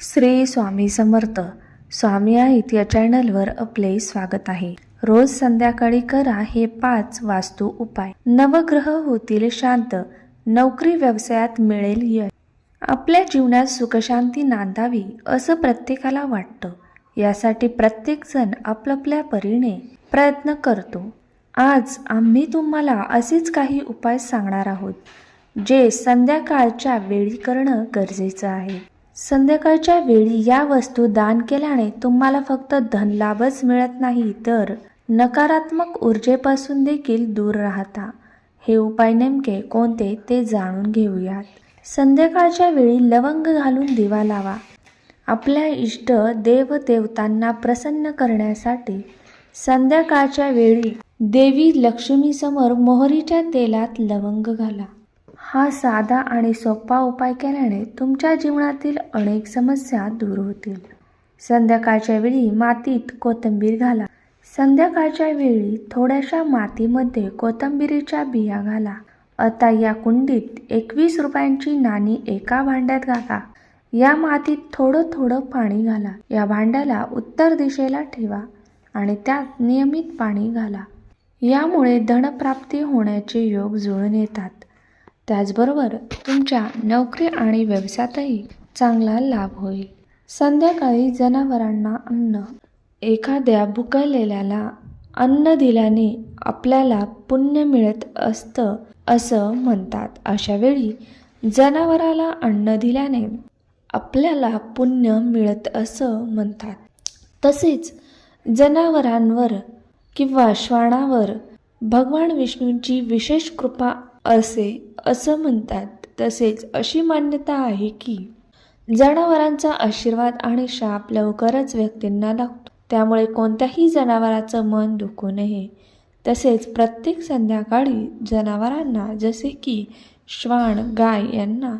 श्री स्वामी समर्थ. स्वामी आहेत या चॅनलवर आपले स्वागत आहे. रोज संध्याकाळी करा हे पाच वास्तू उपाय. नवग्रह होतील शांत. नोकरी व्यवसायात मिळेल यश. आपल्या जीवनात सुखशांती नांदावी असं प्रत्येकाला वाटतं. यासाठी प्रत्येकजण आपल्या परीने प्रयत्न करतो. आज आम्ही तुम्हाला असेच काही उपाय सांगणार आहोत जे संध्याकाळच्या वेळी करणं गरजेचं आहे. संध्याकाळच्या वेळी या वस्तू दान केल्याने तुम्हाला फक्त धनलाभच मिळत नाही तर नकारात्मक ऊर्जेपासून देखील दूर राहता. हे उपाय नेमके कोणते ते जाणून घेऊयात. संध्याकाळच्या वेळी लवंग घालून दिवा लावा. आपल्या इष्ट देवदेवतांना प्रसन्न करण्यासाठी संध्याकाळच्या वेळी देवी लक्ष्मीसमोर मोहरीच्या तेलात लवंग घाला. हा साधा आणि सोपा उपाय केल्याने तुमच्या जीवनातील अनेक समस्या दूर होतील. संध्याकाळच्या वेळी मातीत कोथिंबीर घाला. संध्याकाळच्या वेळी थोड्याशा मातीमध्ये कोथिंबीरीच्या बिया घाला. आता या कुंडीत एकवीस रुपयांची नाणी एका भांड्यात घाला. या मातीत थोडं थोडं पाणी घाला. या भांड्याला उत्तर दिशेला ठेवा आणि त्यात नियमित पाणी घाला. यामुळे धनप्राप्ती होण्याचे योग जुळून येतात. त्याचबरोबर तुमच्या नोकरी आणि व्यवसायातही चांगला लाभ होईल. संध्याकाळी जनावरांना अन्न एखाद्या भुकलेल्याला अन्न दिल्याने आपल्याला पुण्य मिळत असतं असं म्हणतात. अशा वेळी जनावराला अन्न दिल्याने आपल्याला पुण्य मिळत असं म्हणतात. तसेच जनावरांवर किंवा श्वानावर भगवान विष्णूंची विशेष कृपा असे असं म्हणतात. तसेच अशी मान्यता आहे की जनावरांचा आशीर्वाद आणि शाप लवकरच व्यक्तींना लागतो. त्यामुळे कोणत्याही जनावराचं मन दुखू नये. तसेच प्रत्येक संध्याकाळी जनावरांना जसे की श्वान गाय यांना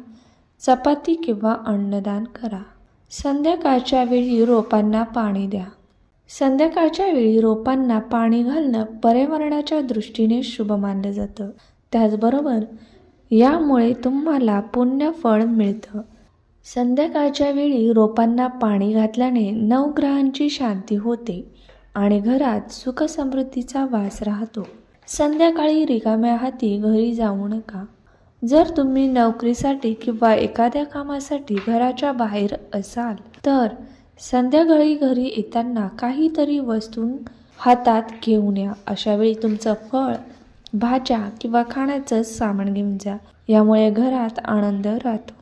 चपाती किंवा अन्नदान करा. संध्याकाळच्या वेळी रोपांना पाणी द्या. संध्याकाळच्या वेळी रोपांना पाणी घालणं पर्यावरणाच्या दृष्टीने शुभ मानलं जातं. त्याचबरोबर यामुळे तुम्हाला पुण्य फळ मिळतं. संध्याकाळच्या वेळी रोपांना पाणी घातल्याने नवग्रहांची शांती होते आणि घरात सुखसमृद्धीचा वास राहतो. संध्याकाळी रिकाम्या हाती घरी जाऊ नका. जर तुम्ही नोकरीसाठी किंवा एखाद्या कामासाठी घराच्या बाहेर असाल तर संध्याकाळी घरी येताना काहीतरी वस्तू हातात घेऊन या. अशावेळी तुमचं फळ भाज्या किंवा खाण्याचं सामान घेऊन जा. यामुळे घरात आनंद राहतो.